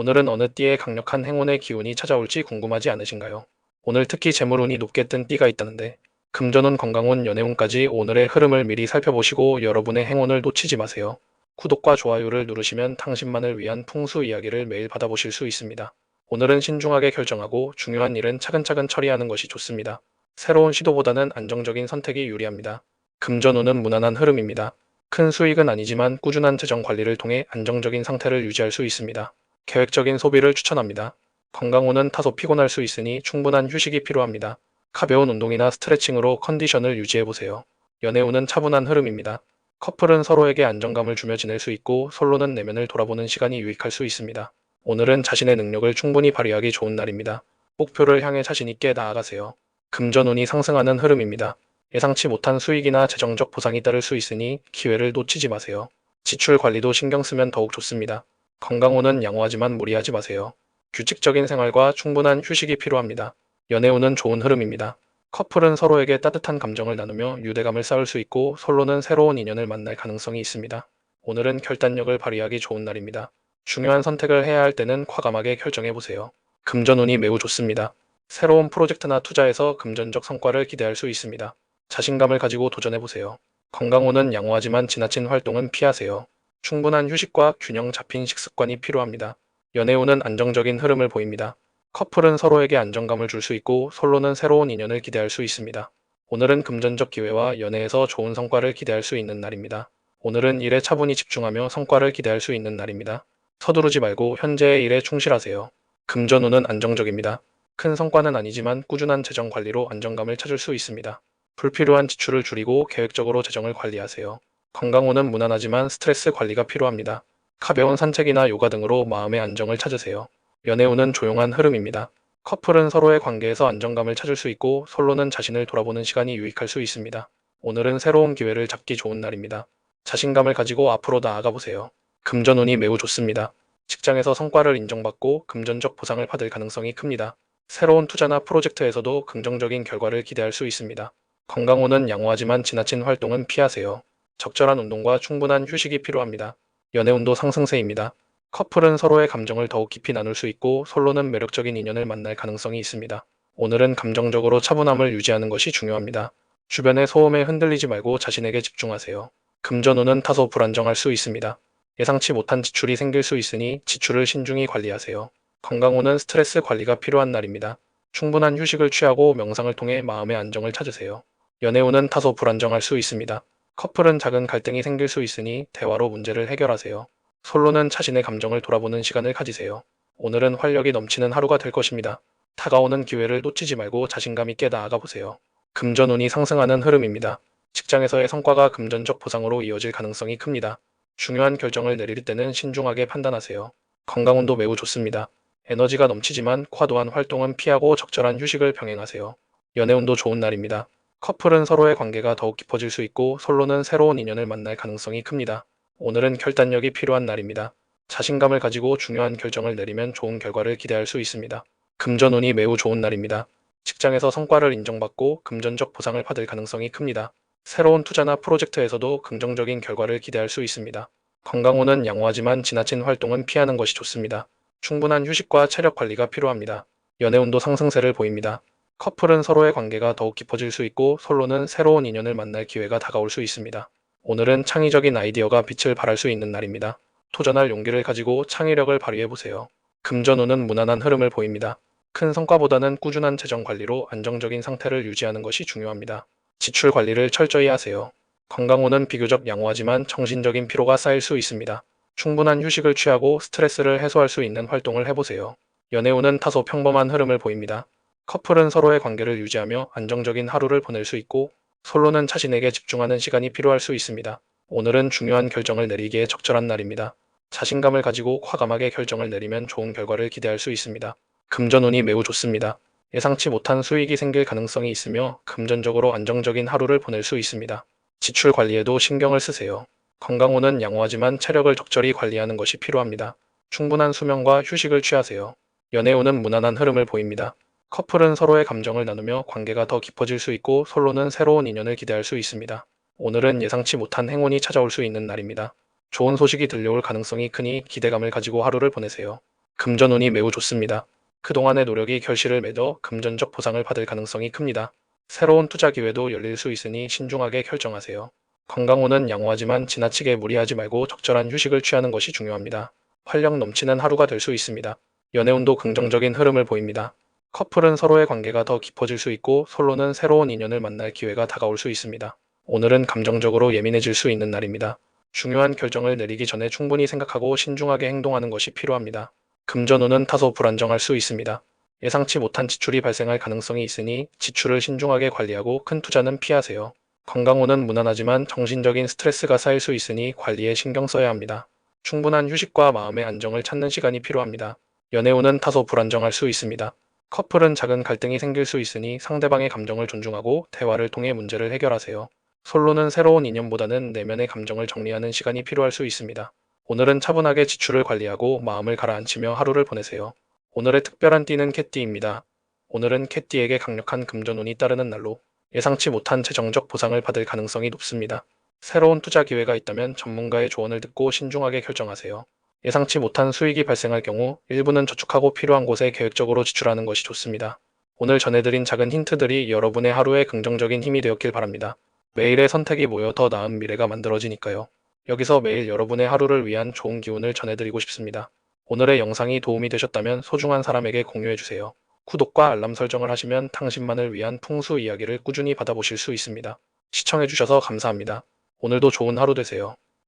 오늘은 어느 띠에 강력한 행운의 기운이 찾아올지 궁금하지 않으신가요? 오늘 특히 재물운이 높게 뜬 띠가 있다는데 금전운, 건강운, 연애운까지 오늘의 흐름을 미리 살펴보시고 여러분의 행운을 놓치지 마세요. 구독과 좋아요를 누르시면 당신만을 위한 풍수 이야기를 매일 받아보실 수 있습니다. 오늘은 신중하게 결정하고 중요한 일은 차근차근 처리하는 것이 좋습니다. 새로운 시도보다는 안정적인 선택이 유리합니다. 금전운은 무난한 흐름입니다. 큰 수익은 아니지만 꾸준한 재정 관리를 통해 안정적인 상태를 유지할 수 있습니다. 계획적인 소비를 추천합니다. 건강운은 타소 피곤할 수 있으니 충분한 휴식이 필요합니다. 가벼운 운동이나 스트레칭으로 컨디션을 유지해보세요. 연애운은 차분한 흐름입니다. 커플은 서로에게 안정감을 주며 지낼 수 있고 솔로는 내면을 돌아보는 시간이 유익할 수 있습니다. 오늘은 자신의 능력을 충분히 발휘하기 좋은 날입니다. 목표를 향해 자신있게 나아가세요. 금전운이 상승하는 흐름입니다. 예상치 못한 수익이나 재정적 보상이 따를 수 있으니 기회를 놓치지 마세요. 지출 관리도 신경 쓰면 더욱 좋습니다. 건강운은 양호하지만 무리하지 마세요. 규칙적인 생활과 충분한 휴식이 필요합니다. 연애운은 좋은 흐름입니다. 커플은 서로에게 따뜻한 감정을 나누며 유대감을 쌓을 수 있고 솔로는 새로운 인연을 만날 가능성이 있습니다. 오늘은 결단력을 발휘하기 좋은 날입니다. 중요한 선택을 해야 할 때는 과감하게 결정해 보세요. 금전운이 매우 좋습니다. 새로운 프로젝트나 투자에서 금전적 성과를 기대할 수 있습니다. 자신감을 가지고 도전해 보세요. 건강운은 양호하지만 지나친 활동은 피하세요. 충분한 휴식과 균형 잡힌 식습관이 필요합니다. 연애운은 안정적인 흐름을 보입니다. 커플은 서로에게 안정감을 줄 수 있고 솔로는 새로운 인연을 기대할 수 있습니다. 오늘은 금전적 기회와 연애에서 좋은 성과를 기대할 수 있는 날입니다. 오늘은 일에 차분히 집중하며 성과를 기대할 수 있는 날입니다. 서두르지 말고 현재의 일에 충실하세요. 금전운은 안정적입니다. 큰 성과는 아니지만 꾸준한 재정 관리로 안정감을 찾을 수 있습니다. 불필요한 지출을 줄이고 계획적으로 재정을 관리하세요. 건강운은 무난하지만 스트레스 관리가 필요합니다. 가벼운 산책이나 요가 등으로 마음의 안정을 찾으세요. 연애운은 조용한 흐름입니다. 커플은 서로의 관계에서 안정감을 찾을 수 있고 솔로는 자신을 돌아보는 시간이 유익할 수 있습니다. 오늘은 새로운 기회를 잡기 좋은 날입니다. 자신감을 가지고 앞으로 나아가 보세요. 금전운이 매우 좋습니다. 직장에서 성과를 인정받고 금전적 보상을 받을 가능성이 큽니다. 새로운 투자나 프로젝트에서도 긍정적인 결과를 기대할 수 있습니다. 건강운은 양호하지만 지나친 활동은 피하세요. 적절한 운동과 충분한 휴식이 필요합니다. 연애운도 상승세입니다. 커플은 서로의 감정을 더욱 깊이 나눌 수 있고 솔로는 매력적인 인연을 만날 가능성이 있습니다. 오늘은 감정적으로 차분함을 유지하는 것이 중요합니다. 주변의 소음에 흔들리지 말고 자신에게 집중하세요. 금전운은 타소 불안정할 수 있습니다. 예상치 못한 지출이 생길 수 있으니 지출을 신중히 관리하세요. 건강운은 스트레스 관리가 필요한 날입니다. 충분한 휴식을 취하고 명상을 통해 마음의 안정을 찾으세요. 연애운은 타소 불안정할 수 있습니다. 커플은 작은 갈등이 생길 수 있으니 대화로 문제를 해결하세요. 솔로는 자신의 감정을 돌아보는 시간을 가지세요. 오늘은 활력이 넘치는 하루가 될 것입니다. 다가오는 기회를 놓치지 말고 자신감 있게 나아가 보세요. 금전운이 상승하는 흐름입니다. 직장에서의 성과가 금전적 보상으로 이어질 가능성이 큽니다. 중요한 결정을 내릴 때는 신중하게 판단하세요. 건강운도 매우 좋습니다. 에너지가 넘치지만 과도한 활동은 피하고 적절한 휴식을 병행하세요. 연애운도 좋은 날입니다. 커플은 서로의 관계가 더욱 깊어질 수 있고 솔로는 새로운 인연을 만날 가능성이 큽니다. 오늘은 결단력이 필요한 날입니다. 자신감을 가지고 중요한 결정을 내리면 좋은 결과를 기대할 수 있습니다. 금전운이 매우 좋은 날입니다. 직장에서 성과를 인정받고 금전적 보상을 받을 가능성이 큽니다. 새로운 투자나 프로젝트에서도 긍정적인 결과를 기대할 수 있습니다. 건강운은 양호하지만 지나친 활동은 피하는 것이 좋습니다. 충분한 휴식과 체력 관리가 필요합니다. 연애운도 상승세를 보입니다. 커플은 서로의 관계가 더욱 깊어질 수 있고 솔로는 새로운 인연을 만날 기회가 다가올 수 있습니다. 오늘은 창의적인 아이디어가 빛을 발할 수 있는 날입니다. 도전할 용기를 가지고 창의력을 발휘해보세요. 금전운은 무난한 흐름을 보입니다. 큰 성과보다는 꾸준한 재정 관리로 안정적인 상태를 유지하는 것이 중요합니다. 지출 관리를 철저히 하세요. 건강운은 비교적 양호하지만 정신적인 피로가 쌓일 수 있습니다. 충분한 휴식을 취하고 스트레스를 해소할 수 있는 활동을 해보세요. 연애운은 타소 평범한 흐름을 보입니다. 커플은 서로의 관계를 유지하며 안정적인 하루를 보낼 수 있고 솔로는 자신에게 집중하는 시간이 필요할 수 있습니다. 오늘은 중요한 결정을 내리기에 적절한 날입니다. 자신감을 가지고 과감하게 결정을 내리면 좋은 결과를 기대할 수 있습니다. 금전운이 매우 좋습니다. 예상치 못한 수익이 생길 가능성이 있으며 금전적으로 안정적인 하루를 보낼 수 있습니다. 지출 관리에도 신경을 쓰세요. 건강운은 양호하지만 체력을 적절히 관리하는 것이 필요합니다. 충분한 수면과 휴식을 취하세요. 연애운은 무난한 흐름을 보입니다. 커플은 서로의 감정을 나누며 관계가 더 깊어질 수 있고 솔로는 새로운 인연을 기대할 수 있습니다. 오늘은 예상치 못한 행운이 찾아올 수 있는 날입니다. 좋은 소식이 들려올 가능성이 크니 기대감을 가지고 하루를 보내세요. 금전운이 매우 좋습니다. 그동안의 노력이 결실을 맺어 금전적 보상을 받을 가능성이 큽니다. 새로운 투자 기회도 열릴 수 있으니 신중하게 결정하세요. 건강운은 양호하지만 지나치게 무리하지 말고 적절한 휴식을 취하는 것이 중요합니다. 활력 넘치는 하루가 될 수 있습니다. 연애운도 긍정적인 흐름을 보입니다. 커플은 서로의 관계가 더 깊어질 수 있고 솔로는 새로운 인연을 만날 기회가 다가올 수 있습니다. 오늘은 감정적으로 예민해질 수 있는 날입니다. 중요한 결정을 내리기 전에 충분히 생각하고 신중하게 행동하는 것이 필요합니다. 금전운은 다소 불안정할 수 있습니다. 예상치 못한 지출이 발생할 가능성이 있으니 지출을 신중하게 관리하고 큰 투자는 피하세요. 건강운은 무난하지만 정신적인 스트레스가 쌓일 수 있으니 관리에 신경 써야 합니다. 충분한 휴식과 마음의 안정을 찾는 시간이 필요합니다. 연애운은 다소 불안정할 수 있습니다. 커플은 작은 갈등이 생길 수 있으니 상대방의 감정을 존중하고 대화를 통해 문제를 해결하세요. 솔로는 새로운 인연보다는 내면의 감정을 정리하는 시간이 필요할 수 있습니다. 오늘은 차분하게 지출을 관리하고 마음을 가라앉히며 하루를 보내세요. 오늘의 특별한 띠는 캣띠입니다. 오늘은 캣띠에게 강력한 금전운이 따르는 날로 예상치 못한 재정적 보상을 받을 가능성이 높습니다. 새로운 투자 기회가 있다면 전문가의 조언을 듣고 신중하게 결정하세요. 예상치 못한 수익이 발생할 경우 일부는 저축하고 필요한 곳에 계획적으로 지출하는 것이 좋습니다. 오늘 전해드린 작은 힌트들이 여러분의 하루에 긍정적인 힘이 되었길 바랍니다. 매일의 선택이 모여 더 나은 미래가 만들어지니까요. 여기서 매일 여러분의 하루를 위한 좋은 기운을 전해드리고 싶습니다. 오늘의 영상이 도움이 되셨다면 소중한 사람에게 공유해주세요. 구독과 알람 설정을 하시면 당신만을 위한 풍수 이야기를 꾸준히 받아보실 수 있습니다. 시청해주셔서 감사합니다. 오늘도 좋은 하루 되세요.